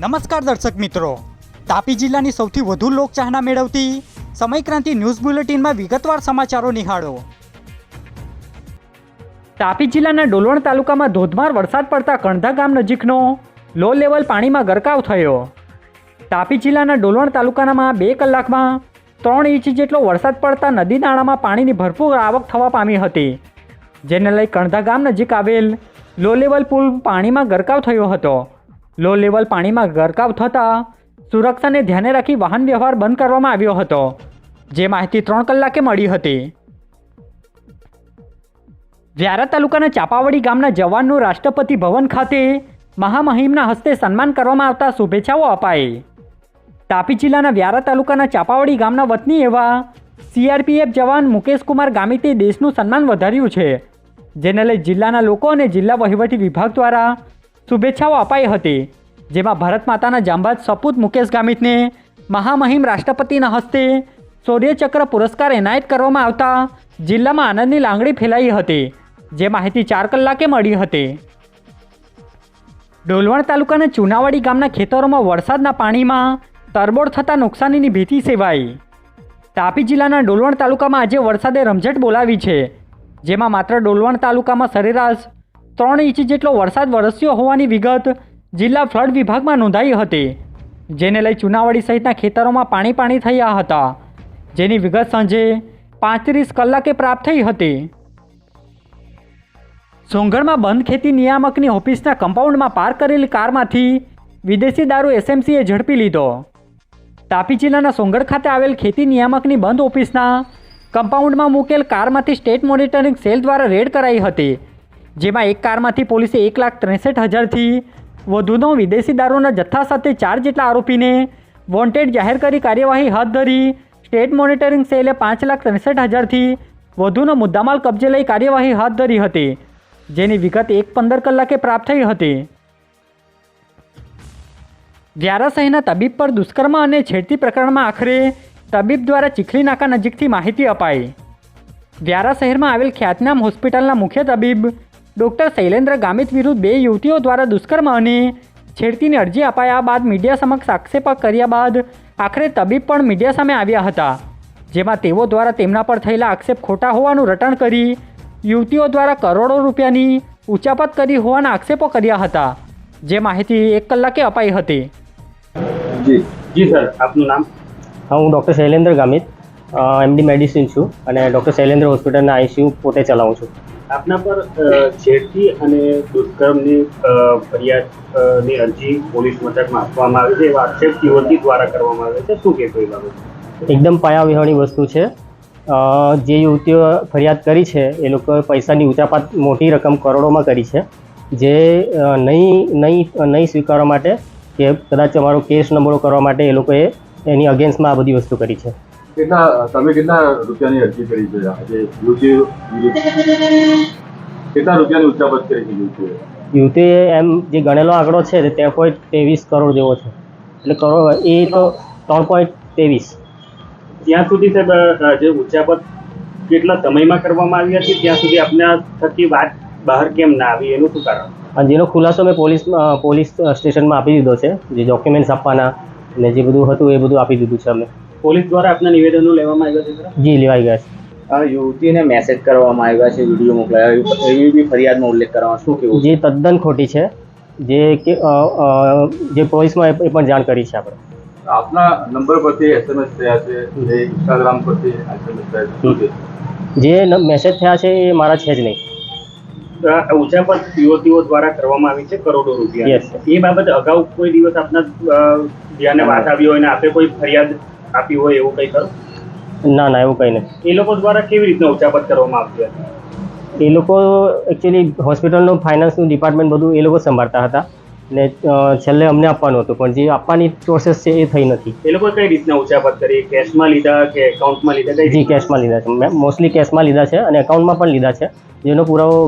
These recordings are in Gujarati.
નમસ્કાર દર્શક મિત્રો. તાપી જિલ્લાની સૌથી વધુ લોકચાહના મેળવતી સમયક્રાંતિ ન્યૂઝ બુલેટિનમાં વિગતવાર સમાચારો નિહાળો. તાપી જિલ્લાના ડોલવણ તાલુકામાં ધોધમાર વરસાદ પડતા કણધા ગામ નજીકનો લો લેવલ પાણીમાં ગરકાવ થયો. તાપી જિલ્લાના ડોલવણ તાલુકાનામાં બે કલાકમાં ત્રણ ઇંચ જેટલો વરસાદ પડતા નદી નાળામાં પાણીની ભરપૂર આવક થવા પામી હતી, જેને લઈ કણધા ગામ નજીક આવેલ લો લેવલ પુલ પાણીમાં ગરકાવ થયો હતો. લો લેવલ પાણીમાં ગરકાવ થતાં સુરક્ષાને ધ્યાને રાખી વાહન વ્યવહાર બંધ કરવામાં આવ્યો હતો, જે માહિતી ત્રણ કલાકે મળી હતી. વ્યારા તાલુકાના ચાપાવાડી ગામના જવાનનું રાષ્ટ્રપતિ ભવન ખાતે મહામહિમના હસ્તે સન્માન કરવામાં આવતા શુભેચ્છાઓ અપાઈ. તાપી જિલ્લાના વ્યારા તાલુકાના ચાપાવાડી ગામના વતની એવા સીઆરપીએફ જવાન મુકેશકુમાર ગામિતે દેશનું સન્માન વધાર્યું છે, જેને લઈ જિલ્લાના લોકો અને જિલ્લા વહીવટી વિભાગ દ્વારા શુભેચ્છાઓ અપાઈ હતી, જેમાં ભારત માતાના જાંબાજ સપૂત મુકેશ ગામિતને મહામહિમ રાષ્ટ્રપતિના હસ્તે શૌર્યચક્ર પુરસ્કાર એનાયત કરવામાં આવતા જિલ્લામાં આનંદની લાંગણી ફેલાઈ હતી, જે માહિતી ચાર કલાકે મળી હતી. ડોલવણ તાલુકાના ચુનાવાડી ગામના ખેતરોમાં વરસાદના પાણીમાં તરબોળ થતાં નુકસાનીની ભીતિ સેવાઈ. તાપી જિલ્લાના ડોલવણ તાલુકામાં આજે વરસાદે રમઝટ બોલાવી છે, જેમાં માત્ર ડોલવણ તાલુકામાં સરેરાશ ત્રણ ઇંચ જેટલો વરસાદ વરસ્યો હોવાની વિગત જિલ્લા ફ્લડ વિભાગમાં નોંધાઈ હતી, જેને લઈ ચુનાવાડી સહિતના ખેતરોમાં પાણી પાણી થયા હતા. જેની વિગત સાંજે પાંત્રીસ કલાકે પ્રાપ્ત થઈ હતી. સોંગઢમાં બંધ ખેતી નિયામકની ઓફિસના કમ્પાઉન્ડમાં પાર્ક કરેલી કારમાંથી વિદેશી દારૂ એસએમસીએ ઝડપી લીધો. તાપી જિલ્લાના સોંગઢ ખાતે આવેલ ખેતી નિયામકની બંધ ઓફિસના કમ્પાઉન્ડમાં મૂકેલ કારમાંથી સ્ટેટ મોનિટરિંગ સેલ દ્વારા રેડ કરાઈ હતી. જેમાં એક કારમાંથી પોલીસે એક લાખ ત્રેસઠ હજારથી વધુનો વિદેશી દારૂના જથ્થા સાથે ચાર જેટલા આરોપીને વોન્ટેડ જાહેર કરી કાર્યવાહી હાથ ધરી. સ્ટેટ મોનિટરિંગ સેલે પાંચ લાખ ત્રેસઠ હજારથી વધુનો મુદ્દામાલ કબજે લઈ કાર્યવાહી હાથ ધરી હતી, જેની વિગત એક પંદર કલાકે પ્રાપ્ત થઈ હતી. વ્યારા શહેરના તબીબ પર દુષ્કર્મ અને છેડતી પ્રકરણમાં આખરે તબીબ દ્વારા ચીખલી નાકા નજીકથી માહિતી અપાઈ. વ્યારા શહેરમાં આવેલ ખ્યાતનામ હોસ્પિટલના મુખ્ય તબીબ ડૉક્ટર શૈલેન્દ્ર ગામિત વિરુદ્ધ બે યુવતીઓ દ્વારા દુષ્કર્મ અને છેડતીની અરજી અપાયા બાદ મીડિયા સમક્ષ આક્ષેપ કર્યા બાદ આખરે તબીબ પણ મીડિયા સામે આવ્યા હતા જેમાં તેઓ દ્વારા તેમના પર થયેલા આક્ષેપ ખોટા હોવાનું રટણ કરી યુવતીઓ દ્વારા કરોડો રૂપિયાની ઉચાપત કરી હોવાના આક્ષેપો કર્યા હતા જે માહિતી એક કલાકે અપાઈ હતી. જી જી સર આપનું નામ? હા હું doctor Shailendra Gamit MD medicine છું અને ડૉક્ટર શૈલેન્દ્ર હોસ્પિટલના આઈસીયુ પોતે ચલાવું છું. આપના પર છેડતી અને દુષ્કર્મની ફરિયાદની અરજી પોલીસ મથકમાં આપવામાં આવે છે, એવા આક્ષેપ યુવતી દ્વારા કરવામાં આવે છે. શું કહેશો એ બાબતે? એકદમ પાયાવિહોણી વસ્તુ છે. જે યુવતીઓ ફરિયાદ કરી છે, એ લોકો પૈસાની ઉચાપાત, મોટી રકમ કરોડોમાં કરી છે. જે નહીં નહીં નહીં સ્વીકારવા માટે કે કદાચ અમારો કેસ નંબરો કરવા માટે એ લોકોએ એની અગેન્સ્ટમાં આ બધી વસ્તુ કરી છે. કેટલા તમે કેટલા રૂપિયાની અરજી કરી છે? આજે યુવતી કેટલા રૂપિયાની ઉચ્ચાપત કરી છે યુવતીએ? યુવતીએ એમ જે ગણેલો આંકડો છે તે ત્રણ પોઈન્ટ ત્રેવીસ કરોડ જેવો છે. એટલે કરોડ એ તો ત્રણ પોઈન્ટ ત્રેવીસ. ત્યાં સુધી સાહેબ જે ઉચ્ચાપત કેટલા સમયમાં કરવામાં આવી હતી? ત્યાં સુધી આપના થકી વાત બહાર કેમ ના આવી? એનું શું કારણ? અને જેનો ખુલાસો મેં પોલીસ પોલીસ સ્ટેશનમાં આપી દીધો છે. જે ડોક્યુમેન્ટ્સ આપવાના ને જે બધું હતું એ બધું આપી દીધું છે અમે. પોલીસ દ્વારા આપના નિવેદનો લેવામાં આવ્યા છે સર? જી લેવાઈ ગયા છે. આ યુવતીને મેસેજ કરવામાં આવ્યા છે વીડિયો મોકલાયા. એવી બી ફરિયાદનો ઉલ્લેખ કરવામાં શું કેવું જે તદ્દન ખોટી છે. જે કે જે પોલીસમાં એ એ પણ જાણ કરી છે આપણે. આપના નંબર પરથી એસએમએસ થયા છે જે ઇન્સ્ટાગ્રામ પરથી એસએમએસ થયા છે. શું છે જે ન- મેસેજ થયા છે એ મારા છે જ નહીં. ઊંચા પર યુવતીઓ દ્વારા કરવામાં આવી છે કરોડો રૂપિયા. એ બાબતે અગાઉ કોઈ દિવસ આપના ધ્યાને વાત આવી હોય અને આપે કોઈ ફરિયાદ આપી હોય એવું કંઈ ખરું? ના ના એવું કંઈ નથી એ લોકો દ્વારા કેવી રીતના ઉચાપત કરવામાં આવતી હતી? એ લોકો એકચ્યુઅલી હોસ્પિટલનું ફાઇનાન્સનું ડિપાર્ટમેન્ટ બધું એ લોકો સંભાળતા હતા. ને છેલ્લે અમને આપવાનું હતું પણ જે આપવાની પ્રોસેસ છે એ થઈ નથી. એ લોકો કઈ રીતના ઉચાપત કરી? કેશમાં લીધા કે એકાઉન્ટમાં લીધા? જી કેશમાં લીધા છે. મેં મોસ્ટલી કેશમાં લીધા છે અને એકાઉન્ટમાં પણ લીધા છે. જેનો પુરાવો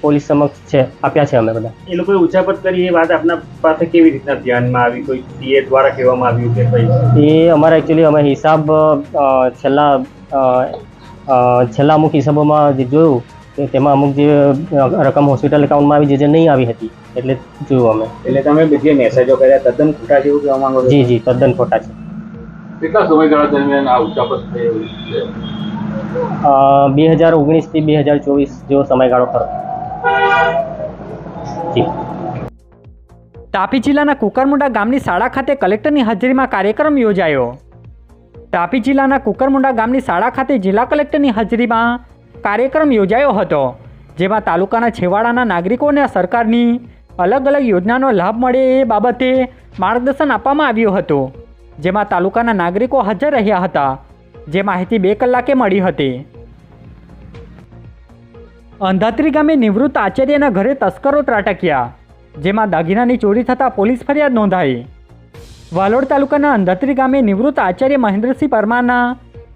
પોલીસ સમક્ષ છે આપ્યા છે અમે બધા. એ લોકોએ ઉચાપત કરી એ વાત આપના પાસે કેવી રીતના ધ્યાનમાં આવી? કોઈ સીએ દ્વારા કહેવામાં આવ્યું કે કઈ એ અમારા એકચ્યુઅલી અમે હિસાબ છેલ્લા છેલ્લા અમુક હિસાબોમાં જે જોયું તેમાં અમુક જે રકમ હોસ્પિટલ એકાઉન્ટમાં આવી જે જે નહીં આવી હતી એટલે જોયું અમે. એટલે તમે જે મેસેજો કર્યા તદ્દન ખોટા છે એવું કહેવા માંગો છો? જી જી તદ્દન ખોટા છે. કેટલા સમયગાળા દરમિયાન આ ઉચ્ચાપત થયેલું છે? બે હજાર ઓગણીસથી બે હજાર ચોવીસ જેવો સમયગાળો ખરો. જી. તાપી જિલ્લાના કુકરમુંડા ગામની શાળા ખાતે કલેક્ટરની હાજરીમાં કાર્યક્રમ યોજાયો. તાપી જિલ્લાના કુકરમુંડા ગામની શાળા ખાતે જિલ્લા કલેક્ટરની હાજરીમાં કાર્યક્રમ યોજાયો હતો, જેમાં તાલુકાના છેવાડાના નાગરિકોને સરકારની અલગ અલગ યોજનાનો લાભ મળે એ બાબતે માર્ગદર્શન આપવામાં આવ્યું હતું, જેમાં તાલુકાના નાગરિકો હાજર રહ્યા હતા, જે માહિતી બે કલાકે મળી હતી. અંધાત્રી ગામે નિવૃત્ત આચાર્યના ઘરે તસ્કરો ત્રાટક્યા, જેમાં દાગીનાની ચોરી થતાં પોલીસ ફરિયાદ નોંધાઈ. વાલોડ તાલુકાના અંધાત્રી ગામે નિવૃત્ત આચાર્ય મહેન્દ્રસિંહ પરમારના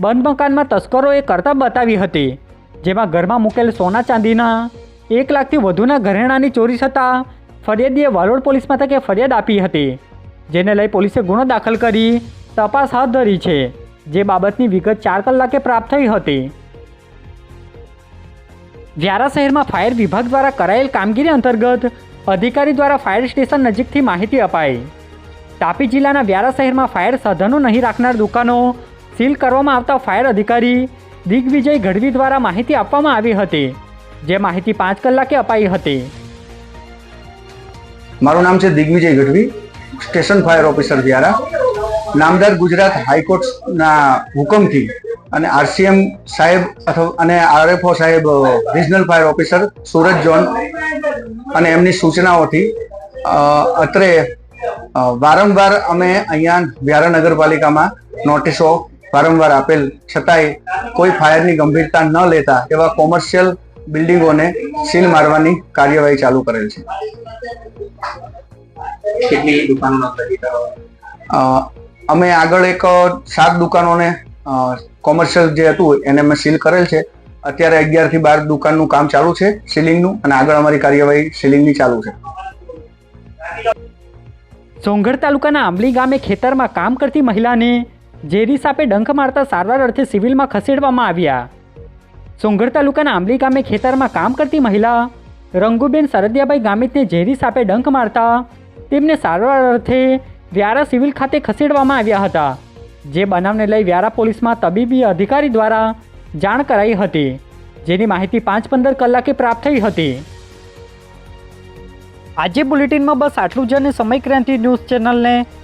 બંધ મકાનમાં તસ્કરોએ કરતબ બતાવી હતી જેમાં ઘરમાં મૂકેલ સોના ચાંદીના એક લાખથી વધુના ઘરેણાંની ચોરી થતાં ફરિયાદીએ વાલોડ પોલીસ મથકે ફરિયાદ આપી હતી, જેને લઈ પોલીસે ગુનો દાખલ કરી તપાસ હાથ ધરી છે, જે બાબતની વિગત ચાર કલાકે પ્રાપ્ત થઈ હતી. વ્યારા શહેરમાં ફાયર વિભાગ દ્વારા કરાયેલ કામગીરી અંતર્ગત અધિકારી દ્વારા ફાયર સ્ટેશન નજીકથી માહિતી અપાઈ. તાપી જિલ્લાના વ્યારા શહેરમાં ફાયર સાધનો નહીં રાખનાર દુકાનો સીલ કરવામાં આવતા ફાયર અધિકારી દિગ્વિજય ગઢવી દ્વારા માહિતી આપવામાં આવી હતી, જે માહિતી પાંચ કલાકે અપાઈ હતી. મારું નામ છે Digvijay Gadhvi, station fire officer દ્વારા. નામદાર ગુજરાત હાઈકોર્ટના હુકમથી અને આરસીએમ સાહેબ અથવા અને આરએફઓ સાહેબ regional fire officer Surat zone અને એમની સૂચનાઓથી અત્રે વારંવાર અમે અહીંયા વ્યારા નગરપાલિકામાં નોટિસો વારંવાર આપેલ છતાંય કોઈ ફાયરની ગંભીરતા ન લેતા એવા કોમર્શિયલ બિલ્ડિંગોને સીલ મારવાની કાર્યવાહી ચાલુ કરેલ છે. કેટલી દુકાનો અમે આગળ એક સાત દુકાનોને કોમર્શિયલ જે હતું એને અમે સીલ કરેલ છે. અત્યારે અગિયારથી બાર દુકાનનું કામ ચાલુ છે સીલિંગનું અને આગળ અમારી કાર્યવાહી સીલિંગની ચાલુ છે. સોંગઢ તાલુકાના આંબલી ગામે ખેતરમાં કામ કરતી મહિલાને ઝેરી સાપે ડંખ મારતા સારવાર અર્થે સિવિલમાં ખસેડવામાં આવ્યા. સોંગઢ તાલુકાના આંબલી ગામે ખેતરમાં કામ કરતી મહિલા રંગુબેન સરદિયાભાઈ ગામિતને ઝેરી સાપે ડંખ મારતા તેમને સારવાર અર્થે વ્યારા સિવિલ ખાતે ખસેડવામાં આવ્યા હતા, જે બનાવને લઈ વ્યારા પોલીસમાં તબીબી અધિકારી દ્વારા જાણ કરાઈ હતી, જેની માહિતી પાંચ પંદર કલાકે પ્રાપ્ત થઈ હતી. આજે બુલેટિનમાં બસ આટલું જ અને સમય ક્રાંતિ ન્યૂઝ ચેનલને